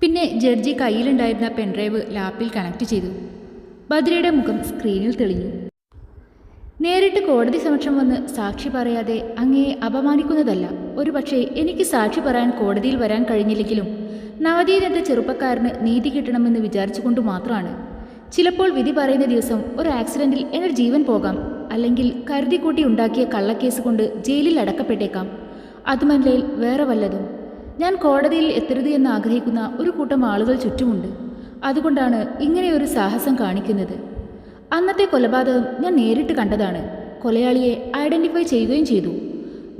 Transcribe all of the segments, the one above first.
പിന്നെ ജഡ്ജി കയ്യിലുണ്ടായിരുന്ന പെൻഡ്രൈവ് ലാപ്പിൽ കണക്ട് ചെയ്തു. ബദ്രിയുടെ മുഖം സ്ക്രീനിൽ തെളിഞ്ഞു. നേരിട്ട് കോടതി സമക്ഷം വന്ന് സാക്ഷി പറയാതെ അങ്ങയെ അപമാനിക്കുന്നതല്ല. ഒരുപക്ഷെ എനിക്ക് സാക്ഷി പറയാൻ കോടതിയിൽ വരാൻ കഴിഞ്ഞില്ലെങ്കിലും നവദീൻ ചെറുപ്പക്കാരന് നീതി കിട്ടണമെന്ന് വിചാരിച്ചുകൊണ്ട് മാത്രമാണ്. ചിലപ്പോൾ വിധി പറയുന്ന ദിവസം ഒരു ആക്സിഡന്റിൽ എന്റെ ജീവൻ പോകാം. അല്ലെങ്കിൽ കരുതിക്കൂട്ടി ഉണ്ടാക്കിയ കള്ളക്കേസ് കൊണ്ട് ജയിലിൽ അടക്കപ്പെട്ടേക്കാം. അതുമല്ലയിൽ വേറെ വല്ലതും. ഞാൻ കോടതിയിൽ എത്തരുത് എന്ന് ആഗ്രഹിക്കുന്ന ഒരു കൂട്ടം ആളുകൾ ചുറ്റുമുണ്ട്. അതുകൊണ്ടാണ് ഇങ്ങനെയൊരു സാഹസം കാണിക്കുന്നത്. അന്നത്തെ കൊലപാതകം ഞാൻ നേരിട്ട് കണ്ടതാണ്. കൊലയാളിയെ ഐഡന്റിഫൈ ചെയ്യുകയും ചെയ്തു.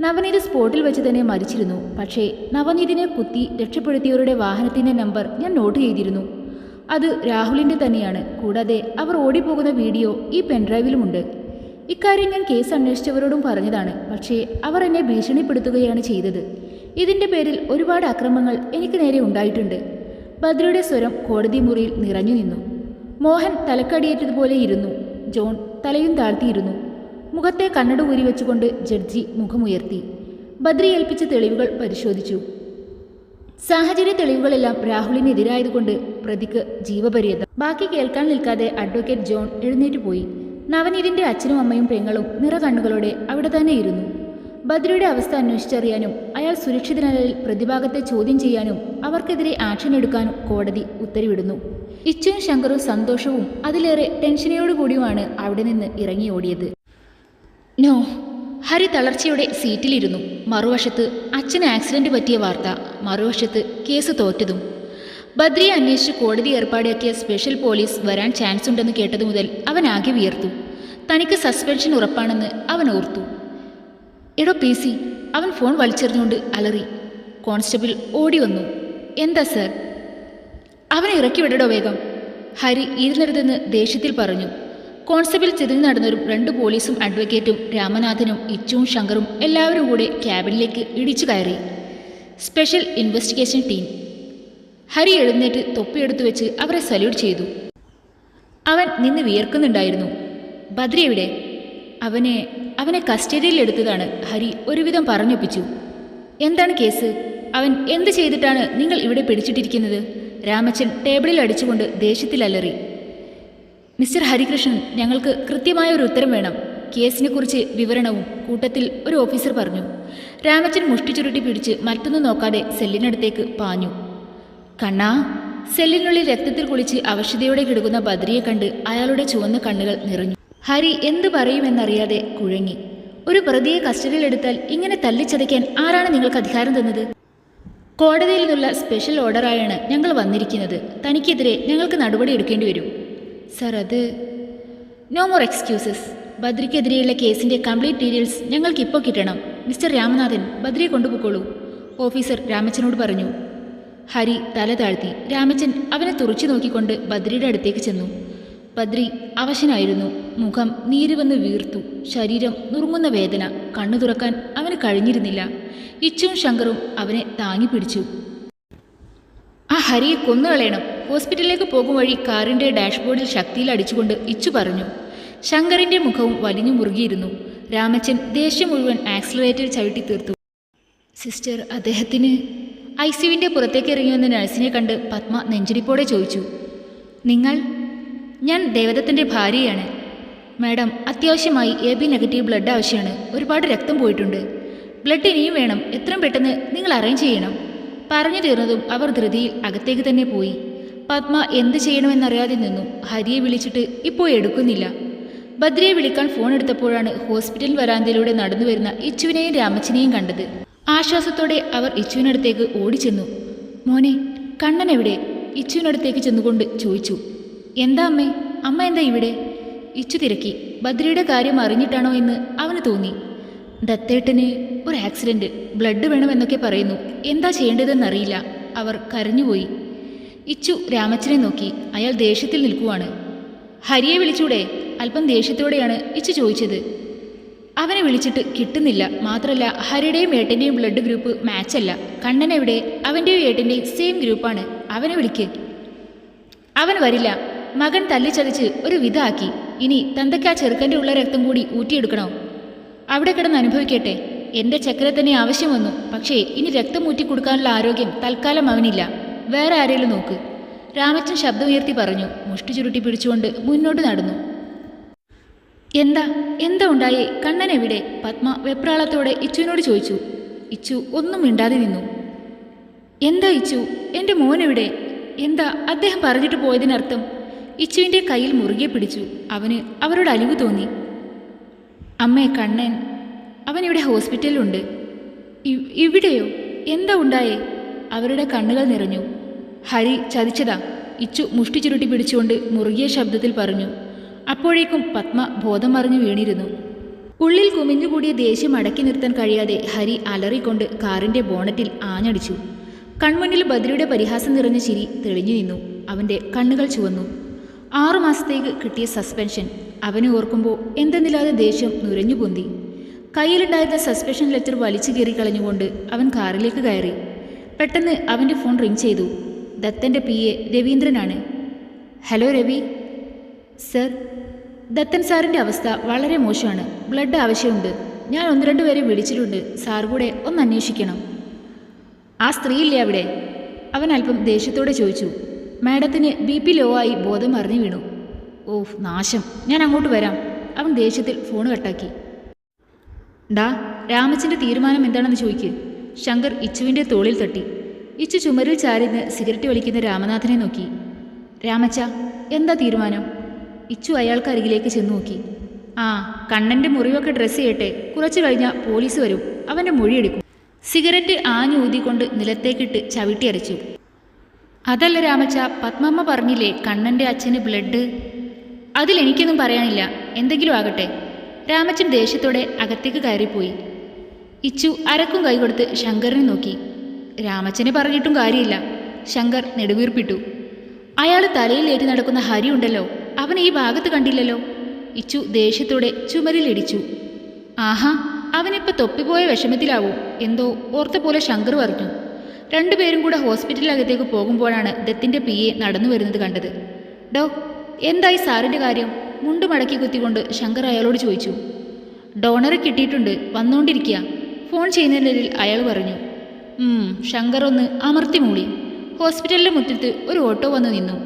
നവനീത് സ്പോട്ടിൽ വെച്ച് തന്നെ മരിച്ചിരുന്നു. പക്ഷേ നവനീതിനെ കുത്തി രക്ഷപ്പെടുത്തിയവരുടെ വാഹനത്തിന്റെ നമ്പർ ഞാൻ നോട്ട് ചെയ്തിരുന്നു. അത് രാഹുലിന്റെ തന്നെയാണ്. കൂടാതെ അവർ ഓടിപ്പോകുന്ന വീഡിയോ ഈ പെൻഡ്രൈവിലുമുണ്ട്. ഇക്കാര്യം ഞാൻ കേസ് അന്വേഷിച്ചവരോടും പറഞ്ഞതാണ്. പക്ഷേ അവർ എന്നെ ഭീഷണിപ്പെടുത്തുകയാണ് ചെയ്തത്. ഇതിന്റെ പേരിൽ ഒരുപാട് അക്രമങ്ങൾ എനിക്ക് നേരെ ഉണ്ടായിട്ടുണ്ട്. ബദ്രയുടെ സ്വരം കോടതി മുറിയിൽ നിറഞ്ഞു നിന്നു. മോഹൻ തലക്കടിയേറ്റതുപോലെ ഇരുന്നു. ജോൺ തലയും താഴ്ത്തിയിരുന്നു. മുഖത്തെ കണ്ണട ഊരി വെച്ചുകൊണ്ട് ജഡ്ജി മുഖമുയർത്തി. ബദ്രി ഏൽപ്പിച്ച തെളിവുകൾ പരിശോധിച്ചു. സാഹചര്യ തെളിവുകളെല്ലാം രാഹുലിനെതിരായതുകൊണ്ട് പ്രതിക്ക് ജീവപര്യന്തം. ബാക്കി കേൾക്കാൻ നിൽക്കാതെ അഡ്വക്കേറ്റ് ജോൺ എഴുന്നേറ്റ് പോയി. നവനീതിന്റെ അച്ഛനും അമ്മയും പെങ്ങളും നിറകണ്ണുകളോടെ അവിടെ തന്നെ ഇരുന്നു. ബദ്രിയുടെ അവസ്ഥ അന്വേഷിച്ചറിയാനും അയാൾ സുരക്ഷിതനായാൽ പ്രതിഭാഗത്തെ ചോദ്യം ചെയ്യാനും അവർക്കെതിരെ ആക്ഷൻ എടുക്കാനും കോടതി ഉത്തരവിടുന്നു. ഇച്ചുവും ശങ്കറും സന്തോഷവും അതിലേറെ ടെൻഷനോടുകൂടിയുമാണ് അവിടെ നിന്ന് ഇറങ്ങി ഓടിയത് നോ ഹരി തളർച്ചയുടെ സീറ്റിലിരുന്നു. മറുവശത്ത് അച്ഛന് ആക്സിഡന്റ് പറ്റിയ വാർത്ത മറുവശത്ത് കേസ് തോറ്റതും. ബദ്രിയെ അന്വേഷിച്ച് കോടതി ഏർപ്പാടാക്കിയ സ്പെഷ്യൽ പോലീസ് വരാൻ ചാൻസ് ഉണ്ടെന്ന് കേട്ടതു മുതൽ അവൻ ആകെ വിയർത്തു. തനിക്ക് സസ്പെൻഷൻ ഉറപ്പാണെന്ന് അവൻ ഓർത്തു. എടോ പി സി അവൻ ഫോൺ വലിച്ചെറിഞ്ഞുകൊണ്ട് അലറി. കോൺസ്റ്റബിൾ ഓടി വന്നു. എന്താ സർ? അവനെ ഇറക്കി വിടടോ വേഗം. ഹരി ഇരുന്നിരുതെന്ന് ദേഷ്യത്തിൽ പറഞ്ഞു. കോൺസ്റ്റബിൾ ചെതിഞ്ഞു നടന്നവരും രണ്ട് പോലീസും അഡ്വക്കേറ്റും രാമനാഥനും ഇച്ചുവും ശങ്കറും എല്ലാവരും കൂടെ ക്യാബിനിലേക്ക് ഇടിച്ചു കയറി. Special investigation team. ഹരി എഴുന്നേറ്റ് തൊപ്പിയെടുത്തു വെച്ച് അവരെ സല്യൂട്ട് ചെയ്തു. അവൻ നിന്ന് വിയർക്കുന്നുണ്ടായിരുന്നു. ബദ്രി എവിടെ? അവനെ അവനെ കസ്റ്റഡിയിൽ എടുത്തതാണ്. ഹരി ഒരുവിധം പറഞ്ഞൊപ്പിച്ചു. എന്താണ് കേസ്? അവൻ എന്ത് ചെയ്തിട്ടാണ് നിങ്ങൾ ഇവിടെ പിടിച്ചിട്ടിരിക്കുന്നത്? രാമച്ചൻ ടേബിളിൽ അടിച്ചുകൊണ്ട് ദേഷ്യത്തിൽ അലറി. മിസ്റ്റർ ഹരികൃഷ്ണൻ ഞങ്ങൾക്ക് കൃത്യമായ ഒരു ഉത്തരം വേണം. കേസിനെക്കുറിച്ച് വിവരണവും കൂട്ടത്തിൽ ഒരു ഓഫീസർ പറഞ്ഞു. രാമച്ചൻ മുഷ്ടി ചുരുട്ടി പിടിച്ച് മറ്റൊന്നും നോക്കാതെ സെല്ലിനടുത്തേക്ക് പാഞ്ഞു. കണ്ണാ സെല്ലിനുള്ളിൽ രക്തത്തിൽ കുളിച്ച് അവശതയോടെ കിടക്കുന്ന ബദ്രിയെ കണ്ട് അയാളുടെ ചുവന്ന കണ്ണുകൾ നിറഞ്ഞു. ഹരി എന്തു പറയുമെന്നറിയാതെ കുഴങ്ങി. ഒരു പ്രതിയെ കസ്റ്റഡിയിലെടുത്താൽ ഇങ്ങനെ തല്ലിച്ചതയ്ക്കാൻ ആരാണ് നിങ്ങൾക്ക് അധികാരം തന്നത്? കോടതിയിൽ നിന്നുള്ള സ്പെഷ്യൽ ഓർഡറായാണ് ഞങ്ങൾ വന്നിരിക്കുന്നത്. തനിക്കെതിരെ ഞങ്ങൾക്ക് നടപടി എടുക്കേണ്ടി വരും. സർ അത് നോ മോർ എക്സ്ക്യൂസസ്. ബദ്രിക്കെതിരെയുള്ള കേസിന്റെ കംപ്ലീറ്റ് ഡീറ്റെയിൽസ് ഞങ്ങൾക്ക് ഇപ്പോൾ കിട്ടണം. മിസ്റ്റർ രാമനാഥൻ ബദ്രിയെ കൊണ്ടുപോയിക്കോളൂ. ഓഫീസർ രാമച്ചനോട് പറഞ്ഞു. ഹരി തല താഴ്ത്തി. രാമച്ചൻ അവനെ തുറച്ചു നോക്കിക്കൊണ്ട് ബദ്രിയുടെ അടുത്തേക്ക് ചെന്നു. ബദ്രി അവശനായിരുന്നു. മുഖം നീര് വന്ന് വീർത്തു. ശരീരം നുറുങ്ങുന്ന വേദന കണ്ണു തുറക്കാൻ അവന് കഴിഞ്ഞിരുന്നില്ല. ഇച്ചും ശങ്കറും അവനെ താങ്ങി പിടിച്ചു. ആ ഹരിയെ കൊന്നുകളയണം ഹോസ്പിറ്റലിലേക്ക് പോകും വഴി കാറിന്റെ ഡാഷ്ബോർഡിൽ ശക്തിയിൽ അടിച്ചുകൊണ്ട് ഇച്ചു പറഞ്ഞു. ശങ്കറിന്റെ മുഖവും വലിഞ്ഞു മുറുകിയിരുന്നു. രാമച്ചൻ ദേഷ്യം മുഴുവൻ ആക്സിലറേറ്റർ ചവിട്ടി തീർത്തു. സിസ്റ്റർ അദ്ദേഹത്തിന് ഐ സിയുവിന്റെ പുറത്തേക്ക് ഇറങ്ങി വന്ന നഴ്സിനെ കണ്ട് പത്മ നെഞ്ചിടിപ്പോടെ ചോദിച്ചു. നിങ്ങൾ ഞാൻ ദേവദത്തിന്റെ ഭാര്യയാണ്. മാഡം അത്യാവശ്യമായി എ ബി നെഗറ്റീവ് ബ്ലഡ് ആവശ്യമാണ്. ഒരുപാട് രക്തം പോയിട്ടുണ്ട്. ബ്ലഡ് ഇനിയും വേണം. എത്രയും പെട്ടെന്ന് നിങ്ങൾ അറേഞ്ച് ചെയ്യണം. പറഞ്ഞു തീർന്നതും അവർ ധൃതിയിൽ അകത്തേക്ക് തന്നെ പോയി. പത്മ എന്ത് ചെയ്യണമെന്നറിയാതെ നിന്നു. ഹരിയെ വിളിച്ചിട്ട് ഇപ്പോൾ എടുക്കുന്നില്ല. ബദ്രിയെ വിളിക്കാൻ ഫോൺ എടുത്തപ്പോഴാണ് ഹോസ്പിറ്റൽ വരാന്തയിലൂടെ നടന്നു വരുന്ന ഇച്ചുവിനെയും രാമച്ചനെയും കണ്ടത്. ആശ്വാസത്തോടെ അവർ ഇച്ചുവിനടുത്തേക്ക് ഓടിച്ചെന്നു. മോനെ കണ്ണൻ എവിടെ? ഇച്ചുവിനടുത്തേക്ക് ചെന്നുകൊണ്ട് ചോദിച്ചു. എന്താ അമ്മേ? അമ്മ എന്താ ഇവിടെ? ഇച്ചു തിരക്കി. ബദ്രിയുടെ കാര്യം അറിഞ്ഞിട്ടാണോ എന്ന് അവന് തോന്നി. ദത്തേട്ടന് ഒരു ആക്സിഡന്റ്. ബ്ലഡ് വേണമെന്നൊക്കെ പറയുന്നു. എന്താ ചെയ്യേണ്ടതെന്നറിയില്ല. അവർ കരഞ്ഞുപോയി. ഇച്ചു രാമച്ചനെ നോക്കി. അയാൾ ദേഷ്യത്തിൽ നിൽക്കുവാണ്. ഹരിയെ വിളിച്ചൂടെ? അല്പം ദേഷ്യത്തോടെയാണ് ഇച്ചു ചോദിച്ചത്. അവനെ വിളിച്ചിട്ട് കിട്ടുന്നില്ല. മാത്രമല്ല ഹരിയുടെയും ഏട്ടന്റെയും ബ്ലഡ് ഗ്രൂപ്പ് മാച്ചല്ല. കണ്ണൻ എവിടെ? അവന്റെയും ഏട്ടന്റെയും സെയിം ഗ്രൂപ്പാണ്. അവനെ വിളിക്ക്. അവൻ വരില്ല. മകൻ തല്ലിച്ചതച്ച് ഒരു വിധാക്കി ഇനി തന്തയ്ക്ക് ആ ചെറുക്കന്റെ ഉള്ള രക്തം കൂടി ഊറ്റിയെടുക്കണോ? അവിടെ കിടന്ന് അനുഭവിക്കട്ടെ. എന്റെ ചക്കര തന്നെ ആവശ്യം വന്നു. പക്ഷേ ഇനി രക്തം ഊറ്റി കൊടുക്കാനുള്ള ആരോഗ്യം തൽക്കാലം അവനില്ല. വേറെ ആരെങ്കിലും നോക്ക്. രാമച്ചൻ ശബ്ദമുയർത്തി പറഞ്ഞു. മുഷ്ടി ചുരുട്ടി പിടിച്ചുകൊണ്ട് മുന്നോട്ട് നടന്നു. എന്താ? എന്താ ഉണ്ടായേ? കണ്ണൻ എവിടെ? പത്മ വെപ്രാളത്തോടെ ഇച്ചുവിനോട് ചോദിച്ചു. ഇച്ചു ഒന്നും മിണ്ടാതെ നിന്നു. എന്താ ഇച്ചു? എന്റെ മോനെവിടെ എന്താ? അദ്ദേഹം പറഞ്ഞിട്ട് പോയതിനർത്ഥം ഇച്ചുവിന്റെ കയ്യിൽ മുറുകെ പിടിച്ചു. അവന് അവരോട് അലിവ് തോന്നി. അമ്മേ കണ്ണൻ അവൻ ഇവിടെ ഹോസ്പിറ്റലിലുണ്ട്. ഇവിടെയോ? എന്താ ഉണ്ടായേ? അവരുടെ കണ്ണുകൾ നിറഞ്ഞു. ഹരി ചതിച്ചതാ. ഇച്ചു മുഷ്ടി ചുരുട്ടി പിടിച്ചുകൊണ്ട് മുറുകിയ ശബ്ദത്തിൽ പറഞ്ഞു. അപ്പോഴേക്കും പത്മ ബോധം മറിഞ്ഞു വീണിരുന്നു. ഉള്ളിൽ കുമിഞ്ഞുകൂടിയ ദേഷ്യം അടക്കി നിർത്താൻ കഴിയാതെ ഹരി അലറിക്കൊണ്ട് കാറിന്റെ ബോണറ്റിൽ ആഞ്ഞടിച്ചു. കൺമുന്നിൽ ബദ്രിയുടെ പരിഹാസം നിറഞ്ഞ ചിരി തെളിഞ്ഞു നിന്നു. അവന്റെ കണ്ണുകൾ ചുവന്നു. ആറു മാസത്തേക്ക് കിട്ടിയ സസ്പെൻഷൻ അവനെ ഓർക്കുമ്പോൾ എന്തെന്നില്ലാതെ ദേഷ്യം നുരഞ്ഞു പൊന്തി. കയ്യിലുണ്ടായിരുന്ന സസ്പെൻഷൻ ലെറ്റർ വലിച്ചു കയറി കളഞ്ഞുകൊണ്ട് അവൻ കാറിലേക്ക് കയറി. പെട്ടെന്ന് അവന്റെ ഫോൺ റിങ് ചെയ്തു. ദത്തന്റെ പി എ രവീന്ദ്രനാണ്. ഹലോ രവി. സർ ദത്തൻ സാറിന്റെ അവസ്ഥ വളരെ മോശമാണ്. ബ്ലഡ് ആവശ്യമുണ്ട്. ഞാൻ ഒന്ന് രണ്ട് പേരെ വിളിച്ചിട്ടുണ്ട്. സാർ കൂടെ ഒന്ന് അന്വേഷിക്കണം. ആ സ്ത്രീയില്ലേ അവിടെ? അവൻ അല്പം ദേഷ്യത്തോടെ ചോദിച്ചു. മാഡത്തിന് ബി പി ലോ ആയി ബോധം മറിഞ്ഞു വീണു ഓഹ് നാശം. ഞാൻ അങ്ങോട്ട് വരാം. അവൻ ദേഷ്യത്തിൽ ഫോൺ കട്ടാക്കി. ഡാ രാമച്ചന്റെ തീരുമാനം എന്താണെന്ന് ചോദിക്ക്. ശങ്കർ ഇച്ചുവിന്റെ തോളിൽ തട്ടി. ഇച്ചു ചുമരിൽ ചാരിന്ന് സിഗരറ്റ് വലിക്കുന്ന രാമനാഥനെ നോക്കി. രാമച്ച എന്താ തീരുമാനം? ഇച്ചു അയാൾക്ക് അരികിലേക്ക് ചെന്ന് നോക്കി. ആ കണ്ണന്റെ മുറിവൊക്കെ ഡ്രസ്സ് ചെയ്യട്ടെ. കുറച്ചു കഴിഞ്ഞാൽ പോലീസ് വരും. അവന്റെ മൊഴിയെടുക്കും. സിഗരറ്റ് ആഞ്ഞൂതിക്കൊണ്ട് നിലത്തേക്കിട്ട് ചവിട്ടി അരച്ചു. അതല്ല രാമച്ച പത്മമ്മ പറഞ്ഞില്ലേ കണ്ണന്റെ അച്ഛന് ബ്ലഡ് അതിലെനിക്കൊന്നും പറയാനില്ല. എന്തെങ്കിലും ആകട്ടെ. രാമച്ചൻ ദേഷ്യത്തോടെ അകത്തേക്ക് കയറിപ്പോയി. ഇച്ചു അരക്കും കൈകൊടുത്ത് ശങ്കറിനെ നോക്കി. രാമച്ചനെ പറഞ്ഞിട്ടും കാര്യമില്ല. ശങ്കർ നെടുവീർപ്പിട്ടു. അയാൾ തലയിലേറ്റി നടക്കുന്ന ഹരി ഉണ്ടല്ലോ. അവൻ ഈ ഭാഗത്ത് കണ്ടില്ലല്ലോ. ഇച്ചു ദേഷ്യത്തോടെ ചുമരിലിടിച്ചു ആഹാ അവനിപ്പോ തൊപ്പിപ്പോയ വിഷമത്തിലാവും. എന്തോ ഓർത്ത പോലെ ശങ്കർ പറഞ്ഞു. രണ്ടുപേരും കൂടെ ഹോസ്പിറ്റലിനകത്തേക്ക് പോകുമ്പോഴാണ് ദത്തിന്റെ പി എ നടന്നു വരുന്നത് കണ്ടത്. ഡോ എന്തായി സാറിന്റെ കാര്യം? മുണ്ട് മടക്കി കുത്തിക്കൊണ്ട് ശങ്കർ അയാളോട് ചോദിച്ചു. ഡോണറെ കിട്ടിയിട്ടുണ്ട് വന്നുകൊണ്ടിരിക്കുക ഫോൺ ചെയ്യുന്നതിനിടയിൽ അയാൾ പറഞ്ഞു. ശങ്കർ ഒന്ന് അമർത്തി മൂളി ഹോസ്പിറ്റലിന്റെ മുറ്റത്ത് ഒരു ഓട്ടോ വന്ന് നിന്നു.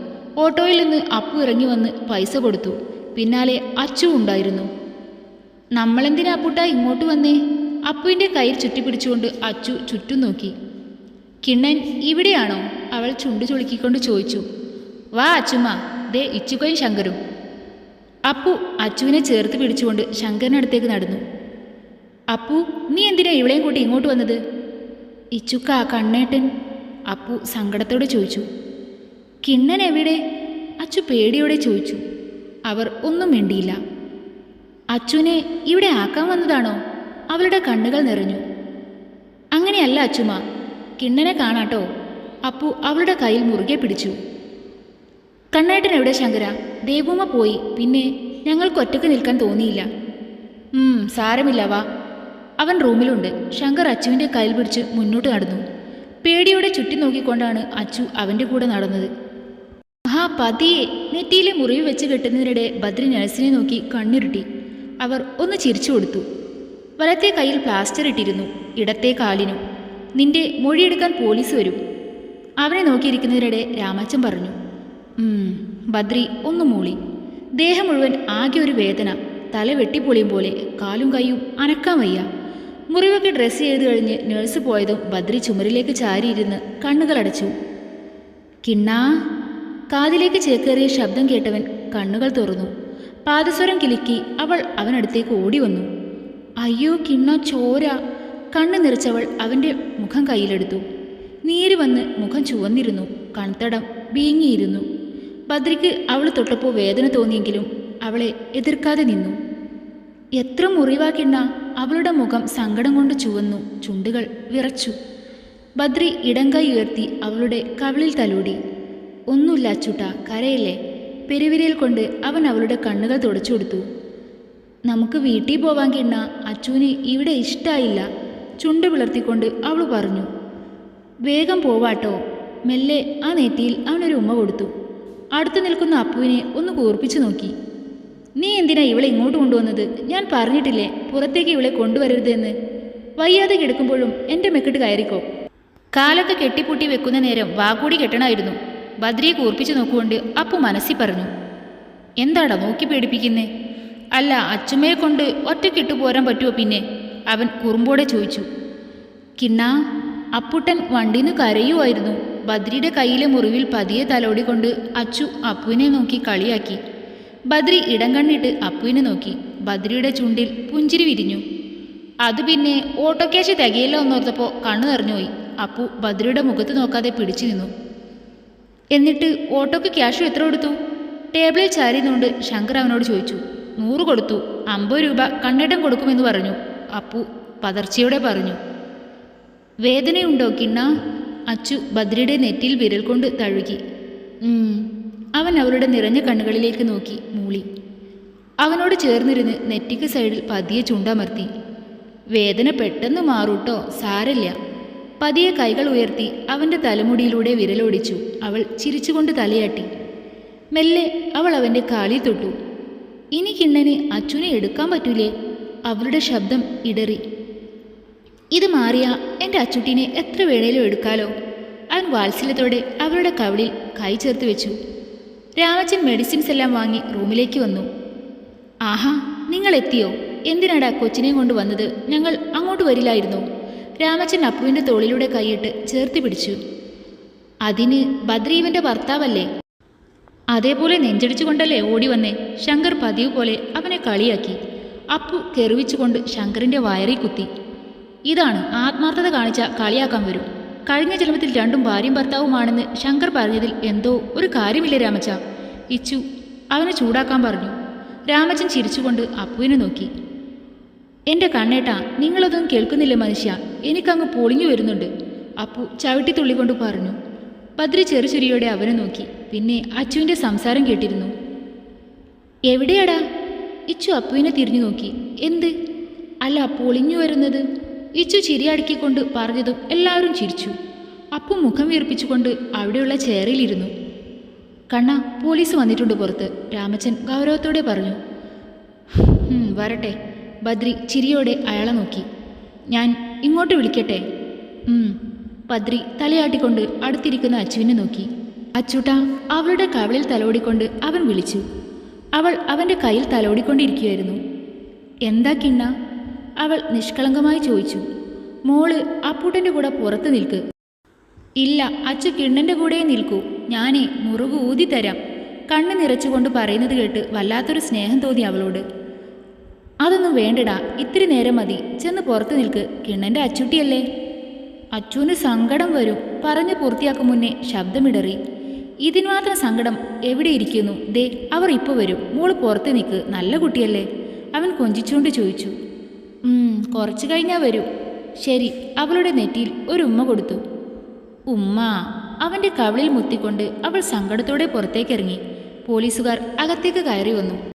ഓട്ടോയിൽ നിന്ന് അപ്പു ഇറങ്ങി വന്ന് പൈസ കൊടുത്തു. പിന്നാലെ അച്ചു ഉണ്ടായിരുന്നു. നമ്മളെന്തിനാ അപ്പുട്ട ഇങ്ങോട്ട് വന്നേ? അപ്പുവിന്റെ കയ്യിൽ ചുറ്റിപ്പിടിച്ചുകൊണ്ട് അച്ചു ചുറ്റും നോക്കി. കിണ്ണൻ ഇവിടെയാണോ? അവൾ ചുണ്ടു ചുളുക്കിക്കൊണ്ട് ചോദിച്ചു. വാ അച്ചുമ്മ. ദേ ഇച്ചുക്കോയും ശങ്കരും. അപ്പു അച്ചുവിനെ ചേർത്ത് പിടിച്ചുകൊണ്ട് ശങ്കരനടുത്തേക്ക് നടന്നു. അപ്പു നീ എന്തിനാ ഇവളെയും കൂട്ടി ഇങ്ങോട്ട് വന്നത്? ഇച്ചുക്ക കണ്ണേട്ടൻ. അപ്പു സങ്കടത്തോടെ ചോദിച്ചു. കിണ്ണൻ എവിടെ? അച്ചു പേടിയോടെ ചോദിച്ചു. അവർ ഒന്നും മിണ്ടിയില്ല. അച്ചുവിനെ ഇവിടെ ആക്കാൻ വന്നതാണോ? അവളുടെ കണ്ണുകൾ നിറഞ്ഞു. അങ്ങനെയല്ല അച്ചുമ കിണ്ണനെ കാണാട്ടോ. അപ്പു അവളുടെ കയ്യിൽ മുറുകെ പിടിച്ചു. കണ്ണേട്ടൻ എവിടെ ശങ്കര? ദേവൂമ്മ പോയി. പിന്നെ ഞങ്ങൾക്ക് ഒറ്റയ്ക്ക് നിൽക്കാൻ തോന്നിയില്ല. സാരമില്ല വാ. അവൻ റൂമിലുണ്ട്. ശങ്കർ അച്ചുവിന്റെ കയ്യിൽ പിടിച്ച് മുന്നോട്ട് നടന്നു. പേടിയോടെ ചുറ്റി നോക്കിക്കൊണ്ടാണ് അച്ചു അവന്റെ കൂടെ നടന്നത്. ആ പതിയെ. നെറ്റിയിലെ മുറിവ് വെച്ച് കെട്ടുന്നതിനിടെ ബദ്രി നഴ്സിനെ നോക്കി കണ്ണിരുട്ടി. അവർ ഒന്ന് ചിരിച്ചു കൊടുത്തു. വലത്തെ കയ്യിൽ പ്ലാസ്റ്റർ ഇട്ടിരുന്നു. ഇടത്തെ കാലിനും. നിന്റെ മൊഴിയെടുക്കാൻ പോലീസ് വരും. അവനെ നോക്കിയിരിക്കുന്നതിനിടെ രാമച്ചൻ പറഞ്ഞു. ബദ്രി ഒന്ന് മൂളി. ദേഹം മുഴുവൻ ആകെ ഒരു വേദന. തല വെട്ടിപ്പൊളിയും പോലെ കാലും കൈയും അനക്കാൻ വയ്യ. മുറിവൊക്കെ ഡ്രസ്സ് ചെയ്ത് കഴിഞ്ഞ് നേഴ്സ് പോയതും ബദ്രി ചുമരിലേക്ക് ചാരിയിരുന്ന് കണ്ണുകളടച്ചു കിണ്ണാ. കാതിലേക്ക് ചേക്കേറിയ ശബ്ദം കേട്ടവൻ കണ്ണുകൾ തുറന്നു. പാദസ്വരം കിലുക്കി അവൾ അവനടുത്തേക്ക് ഓടി വന്നു. അയ്യോ കിണ്ണ ചോര. കണ്ണു നിറച്ചവൾ അവന്റെ മുഖം കയ്യിലെടുത്തു. നീര് വന്ന് മുഖം ചുവന്നിരുന്നു. കൺതടം വീങ്ങിയിരുന്നു. ബദ്രിക്ക് അവൾ തൊട്ടപ്പോൾ വേദന തോന്നിയെങ്കിലും അവളെ എതിർക്കാതെ നിന്നു. എത്ര മുറിവാക്കിണ്ണ അവളുടെ മുഖം സങ്കടം കൊണ്ട് ചുവന്നു. ചുണ്ടുകൾ വിറച്ചു. ബദ്രി ഇടങ്കൈ ഉയർത്തി അവളുടെ കവിളിൽ തലോടി. ഒന്നുമില്ല അച്ചുട്ട കരയില്ലേ? പെരുവിരയിൽ കൊണ്ട് അവൻ അവളുടെ കണ്ണുകൾ തുടച്ചു കൊടുത്തു. നമുക്ക് വീട്ടിൽ പോവാൻ കിണ്ണ അച്ചുവിന് ഇവിടെ ഇഷ്ടായില്ല. ചുണ്ട് വിളർത്തിക്കൊണ്ട് അവൾ പറഞ്ഞു വേഗം പോവാട്ടോ. മെല്ലെ ആ നെറ്റിയിൽ അവനൊരു ഉമ്മ കൊടുത്തു. അടുത്ത് നിൽക്കുന്ന അപ്പുവിനെ ഒന്ന് കൂർപ്പിച്ചു നോക്കി. നീ എന്തിനാ ഇവളെ ഇങ്ങോട്ട് കൊണ്ടുവന്നത്? ഞാൻ പറഞ്ഞിട്ടില്ലേ പുറത്തേക്ക് ഇവളെ കൊണ്ടുവരരുതെന്ന്? വയ്യാതെ കിടക്കുമ്പോഴും എന്റെ മെക്കിട്ട് കയറിക്കോ. കാലൊക്കെ കെട്ടിപ്പൂട്ടി വെക്കുന്ന നേരം വാകൂടി കെട്ടണമായിരുന്നു. ബദ്രിയെ കൂർപ്പിച്ചു നോക്കുകൊണ്ട് അപ്പു മനസ്സിൽ പറഞ്ഞു എന്താടാ നോക്കി പേടിപ്പിക്കുന്നേ? അല്ല അച്ചുമ്മയെ കൊണ്ട് ഒറ്റക്കിട്ടു പോരാൻ പറ്റുമോ പിന്നെ? അവൻ കുറുമ്പോടെ ചോദിച്ചു കിണ്ണാ അപ്പുട്ടൻ വണ്ടിന്ന് കരയുമായിരുന്നു ബദ്രിയുടെ കയ്യിലെ മുറിവിൽ പതിയെ തലോടിക്കൊണ്ട് അച്ചു അപ്പുവിനെ നോക്കി കളിയാക്കി. ബദ്രി ഇടം കണ്ണിട്ട് അപ്പുവിനെ നോക്കി. ബദ്രിയുടെ ചുണ്ടിൽ പുഞ്ചിരി വിരിഞ്ഞു. അത് പിന്നെ ഓട്ടോ ക്യാഷ് തികയില്ല എന്നോർത്തപ്പോൾ കണ്ണു നിറഞ്ഞുപോയി. അപ്പു ബദ്രിയുടെ മുഖത്ത് നോക്കാതെ പിടിച്ചു നിന്നു. എന്നിട്ട് ഓട്ടോക്ക് ക്യാഷ് എത്ര കൊടുത്തു? ടേബിളിൽ ചാരിന്നുകൊണ്ട് ശങ്കർ അവനോട് ചോദിച്ചു നൂറ് കൊടുത്തു. അമ്പത് രൂപ കണ്ണേട്ടം കൊടുക്കുമെന്ന് പറഞ്ഞു. അപ്പു പതർച്ചയോടെ പറഞ്ഞു വേദനയുണ്ടോ കിണ്ണ? അച്ചു ബദ്രിയുടെ നെറ്റിയിൽ വിരൽ കൊണ്ട് തഴുകി. അവൻ അവളുടെ നിറഞ്ഞ കണ്ണുകളിലേക്ക് നോക്കി മൂളി. അവനോട് ചേർന്നിരുന്ന് നെറ്റിക്ക് സൈഡിൽ പതിയെ ചുണ്ടമർത്തി. വേദന പെട്ടെന്ന് മാറൂട്ടോ സാരല്ല. പതിയെ കൈകൾ ഉയർത്തി അവന്റെ തലമുടിയിലൂടെ വിരലോടിച്ചു അവൾ ചിരിച്ചുകൊണ്ട് തലയാട്ടി. മെല്ലെ അവൾ അവന്റെ കാലിൽ തൊട്ടു. ഇനി കിണ്ണന് അച്ഛനെ എടുക്കാൻ പറ്റൂലേ? അവളുടെ ശബ്ദം ഇടറി. ഇത് മാറിയ എന്റെ അച്ചുട്ടിനെ എത്ര വേണേലും എടുക്കാലോ? അവൻ വാത്സല്യത്തോടെ അവരുടെ കവിളിൽ കൈ ചേർത്ത് വെച്ചു. രാമച്ചൻ മെഡിസിൻസ് എല്ലാം വാങ്ങി റൂമിലേക്ക് വന്നു. ആഹാ നിങ്ങൾ എത്തിയോ എന്തിനാടാ കൊച്ചിനെ കൊണ്ട് വന്നത്? ഞങ്ങൾ അങ്ങോട്ട് വരില്ലായിരുന്നു. രാമച്ചൻ അപ്പുവിന്റെ തോളിലൂടെ കൈയിട്ട് ചേർത്ത് പിടിച്ചു. അതിന് ബദ്രീവിന്റെ ഭർത്താവല്ലേ? അതേപോലെ നെഞ്ചടിച്ചുകൊണ്ടല്ലേ ഓടി വന്നേ? ശങ്കർ പതിവ് പോലെ അവനെ കളിയാക്കി. അപ്പു കെറിവിച്ചുകൊണ്ട് ശങ്കറിന്റെ വയറി കുത്തി. ഇതാണ് ആത്മാർത്ഥത കാണിച്ച കളിയാക്കാൻ വരും. കഴിഞ്ഞ ജന്മത്തിൽ രണ്ടും ഭാര്യയും ഭർത്താവുമാണെന്ന് ശങ്കർ പറഞ്ഞതിൽ എന്തോ ഒരു കാര്യമില്ല രാമച്ച? ഇച്ചു അവനെ ചൂടാക്കാൻ പറഞ്ഞു. രാമച്ചൻ ചിരിച്ചുകൊണ്ട് അപ്പുവിനെ നോക്കി. എന്റെ കണ്ണേട്ടാ നിങ്ങളതൊന്നും കേൾക്കുന്നില്ല മനുഷ്യ? എനിക്കങ്ങ് പൊളിഞ്ഞു വരുന്നുണ്ട്. അപ്പു ചവിട്ടിത്തുള്ളിക്കൊണ്ട് പറഞ്ഞു. ഭദ്രി ചെറുചുരിയോടെ അവനെ നോക്കി. പിന്നെ അച്ചുവിന്റെ സംസാരം കേട്ടിരുന്നു. എവിടെയാടാ? ഇച്ചു അപ്പുവിനെ തിരിഞ്ഞു നോക്കി. എന്ത്? അല്ല പൊളിഞ്ഞു വരുന്നത്? ഇച്ചു ചിരിയടക്കിക്കൊണ്ട് പറഞ്ഞതും എല്ലാവരും ചിരിച്ചു. അപ്പു മുഖം വീർപ്പിച്ചുകൊണ്ട് അവിടെയുള്ള ചെയറിലിരുന്നു കണ്ണ പോലീസ് വന്നിട്ടുണ്ട് പുറത്ത് രാമച്ചൻ ഗൗരവത്തോടെ പറഞ്ഞു. "ഹും, വരട്ടെ ബദ്രി ചിരിയോടെ അയാളെ നോക്കി. ഞാൻ ഇങ്ങോട്ട് വിളിക്കട്ടെ. ബദ്രി തലയാട്ടിക്കൊണ്ട് അടുത്തിരിക്കുന്ന അച്ചുവിനെ നോക്കി. അച്ചുട്ട അവളുടെ കവളിൽ തലോടിക്കൊണ്ട് അവൻ വിളിച്ചു. അവൾ അവന്റെ കയ്യിൽ തലോടിക്കൊണ്ടിരിക്കുകയായിരുന്നു. എന്താ കിണ്ണ? അവൾ നിഷ്കളങ്കമായി ചോദിച്ചു. മോൾ അപ്പൂട്ടന്റെ കൂടെ പുറത്ത് നിൽക്ക്. ഇല്ല അച്ഛ കിണ്ണന്റെ കൂടെ നിൽക്കൂ. ഞാനേ മുറുകു ഊതി തരാം. കണ്ണ് നിറച്ചുകൊണ്ട് പറയുന്നത് കേട്ട് വല്ലാത്തൊരു സ്നേഹം തോന്നി അവളോട്. അതൊന്നും വേണ്ടടാ ഇത്തിരി നേരം മതി. ചെന്ന് പുറത്ത് നിൽക്ക്. കിണ്ണന്റെ അച്ചുട്ടിയല്ലേ? അച്ചുവിന് സങ്കടം വരും. പറഞ്ഞ് പൂർത്തിയാക്കും മുന്നേ ശബ്ദമിടറി. ഇതിന് മാത്രം സങ്കടം എവിടെയിരിക്കുന്നു ദേ അവർ ഇപ്പോൾ വരും. മോൾ പുറത്ത് നിൽക്ക് നല്ല കുട്ടിയല്ലേ? അവൻ കൊഞ്ചിച്ചുകൊണ്ട് ചോദിച്ചു. "ഉം, കുറച്ച് കഴിഞ്ഞാൽ വരും. ശരി അവളുടെ നെറ്റിയിൽ ഒരു ഉമ്മ കൊടുത്തു. ഉമ്മ അവന്റെ കവിളിൽ മുത്തിക്കൊണ്ട് അവൾ സങ്കടത്തോടെ പുറത്തേക്കിറങ്ങി. പോലീസുകാർ അകത്തേക്ക് കയറി വന്നു.